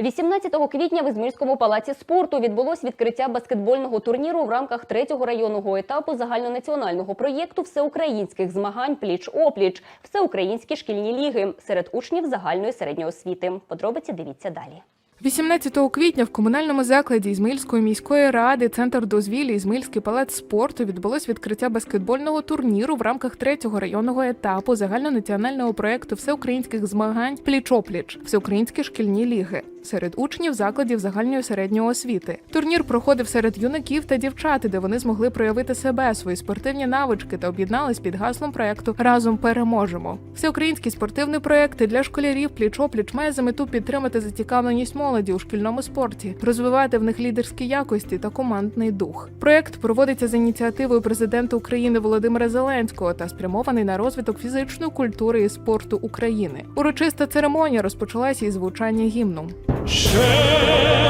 18 квітня в Ізмільському палаці спорту відбулось відкриття баскетбольного турніру в рамках третього районного етапу загальнонаціонального проєкту всеукраїнських змагань пліч-опліч всеукраїнські шкільні ліги серед учнів загальної середньої освіти. Подробиці дивіться далі. 18 квітня в комунальному закладі Ізмаїльської міської ради Центр дозвілля Ізмаїльський палац спорту відбулось відкриття баскетбольного турніру в рамках третього районного етапу загальнонаціонального проєкту всеукраїнських змагань пліч-опліч всеукраїнські шкільні ліги серед учнів закладів загальної середньої освіти. Турнір проходив серед юнаків та дівчат, де вони змогли проявити себе, свої спортивні навички та об'єднались під гаслом проєкту Разом переможемо. Всеукраїнський спортивний проєкт для школярів пліч-опліч має за мету підтримати зацікавленість молоді у шкільному спорті, розвивати в них лідерські якості та командний дух. Проєкт проводиться за ініціативою президента України Володимира Зеленського та спрямований на розвиток фізичної культури і спорту України. Урочиста церемонія розпочалася із звучання гімну. Ще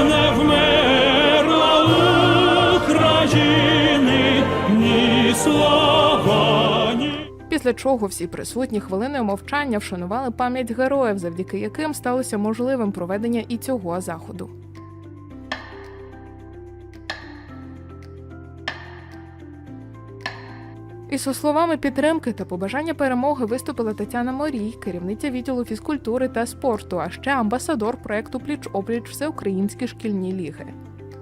не вмерла України ні слова, ні Після чого всі присутні хвилиною мовчання вшанували пам'ять героїв, завдяки яким сталося можливим проведення і цього заходу. І со словами підтримки та побажання перемоги виступила Тетяна Морій, керівниця відділу фізкультури та спорту, а ще амбасадор проекту Пліч опліч Всеукраїнські шкільні ліги.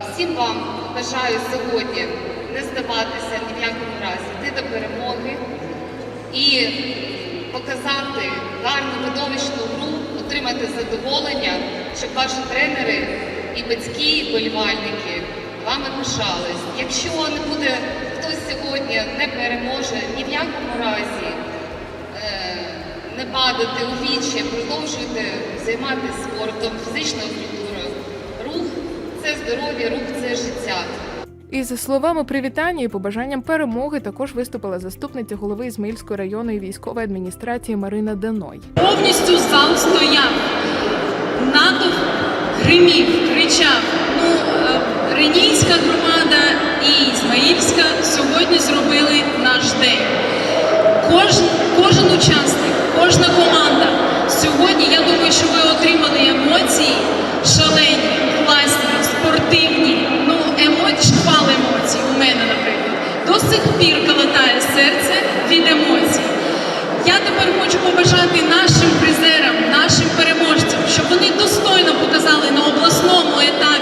Всім вам бажаю сьогодні не здаватися ні в якому разі, йти до перемоги і показати гарну видовищну гру, отримати задоволення, щоб ваші тренери і батьки, і болівальники вами пишались. Якщо не буде хтось сьогодні не переможе, ні в якому разі е, не падати у вічі, продовжуйте займатися спортом, фізичною культурою. Рух це здоров'я, рух це життя. Із словами привітання і побажанням перемоги також виступила заступниця голови Ізмаїльської районної військової адміністрації Марина Деной. Повністю зал стояв. Натовп гримів, кричав. Ну, е, сьогодні зробили наш день. Кожен, кожен учасник, кожна команда. Сьогодні я думаю, що ви отримали емоції шалені, класні, спортивні. Ну, емоції, шквал емоцій у мене, наприклад. До сих пір калатає серце від емоцій. Я тепер хочу побажати нашим призерам, нашим переможцям, щоб вони достойно показали на обласному етапі,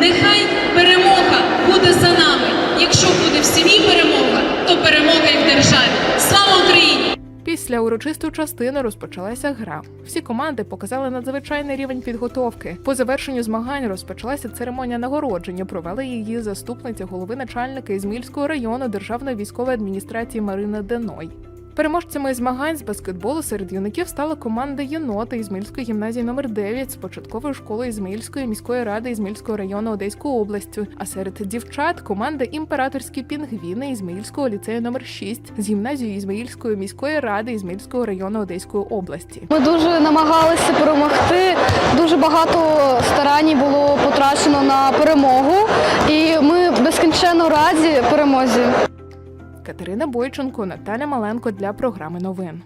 Нехай перемога буде за нами. Якщо буде в сім'ї перемога, то перемога і в державі. Слава Україні! Після урочистої частини розпочалася гра. Всі команди показали надзвичайний рівень підготовки. По завершенню змагань розпочалася церемонія нагородження. Провели її заступниця голови начальника Ізмільського району Державної військової адміністрації Марина Деной. Переможцями змагань з баскетболу серед юнаків стала команда єнота Ізмільської гімназії номер 9 з початкової школи Ізмаїльської міської ради Ізмаїльського району Одеської області. А серед дівчат команда імператорські пінгвіни Ізмаїльського ліцею номер 6 з гімназією Ізмаїльської міської ради Ізмаїльського району Одеської області. Ми дуже намагалися перемогти. Дуже багато старань було потрачено на перемогу, і ми безкінченно раді перемозі. Катерина Бойченко, Наталя Маленко для програми новин.